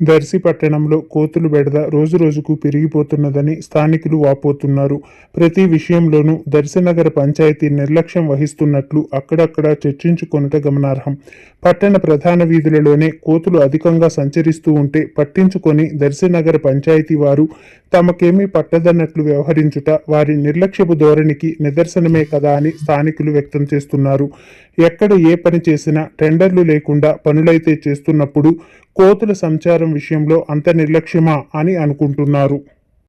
దర్శి పట్టణంలో కోతులు బెడద రోజురోజుకు పెరిగిపోతున్నదని స్థానికులు వాపోతున్నారు. ప్రతి విషయంలోనూ దర్శనగర పంచాయతీ నిర్లక్ష్యం వహిస్తున్నట్లు అక్కడక్కడ చర్చించుకొనుట గమనార్హం. పట్టణ ప్రధాన వీధులలోనే కోతులు అధికంగా సంచరిస్తూ ఉంటే పట్టించుకొని దర్శనగర పంచాయతీ వారు తమకేమీ పట్టదన్నట్లు వ్యవహరించుట వారి నిర్లక్ష్యపు ధోరణికి నిదర్శనమే కదా అని స్థానికులు వ్యక్తం చేస్తున్నారు. ఎక్కడ ఏ పని చేసినా టెండర్లు లేకుండా పనులైతే చేస్తున్నప్పుడు కోతుల సంచారం విషయంలో అంత నిర్లక్ష్యమా అని అనుకుంటున్నారు.